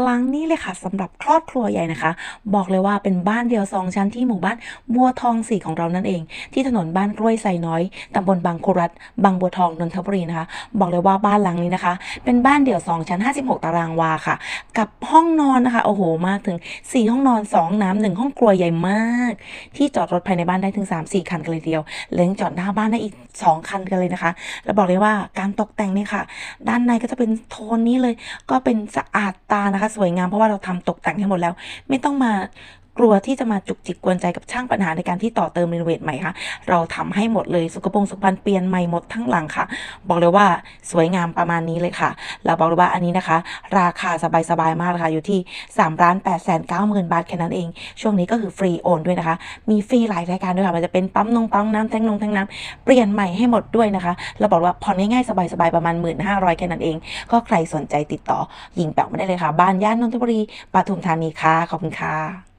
หลังนี้เลยค่ะสำหรับครอบครัวใหญ่นะคะ บอกเลยว่าเป็นบ้านเดียวสองชั้นที่หมู่บ้านบัวทองสีของเรานั่นเอง ที่ถนนบ้านกล้วยไซน้อยตำบลบางคุรัตบางบัวทองนนทบุรีนะคะ บอกเลยว่าบ้านหลังนี้นะคะ เป็นบ้านเดี่ยวสองชั้น 56 ตารางวาค่ะ กับห้องนอนนะคะโอ้โหมากถึง 4 ห้องนอน 2 น้ำหนึ่งห้องครัวใหญ่มาก ที่จอดรถภายในบ้านได้ถึง 3-4 คันกันเลยเดียวเล้งจอดหน้าบ้านได้อีก 2 คันกันเลยนะคะ แล้วบอกเลยว่าการตกแต่งเนี่ยค่ะ ด้านในก็จะเป็นโทนนี้เลยก็เป็นสะอาดตานะคะสวยงามเพราะว่าเราทำตกแต่งให้หมดแล้ว ไม่ต้องมา กลัวที่จะมาจุกจิกกวนใจกับช่างปัญหาในการที่ต่อเติมรีโนเวทใหม่ค่ะ เราทำให้หมดเลยสุขพงสุขภัณเปลี่ยนใหม่หมดทั้งหลังค่ะ บอกเลยว่าสวยงามประมาณนี้เลยค่ะแล้วบอกเลยว่าอันนี้นะคะ ราคาสบายๆมากเลยค่ะ อยู่ที่3ล้าน8แสน9หมื่นบาทแค่นั้นเอง ช่วงนี้ก็คือฟรีโอนด้วยนะคะ มีฟรีหลายรายการด้วยค่ะ มันจะเป็นปั๊มนงปั๊มน้ำแทงนงแทงน้ำเปลี่ยนใหม่ให้หมดด้วยนะคะ เราบอกว่าผ่อนง่ายๆสบายๆประมาณ 1,500แค่นั้นเอง ก็ใครสนใจติดต่อหญิงแป๋วมาได้เลยค่ะ บ้านย่านนทบุรีปทุมธานีค่ะขอบคุณค่ะ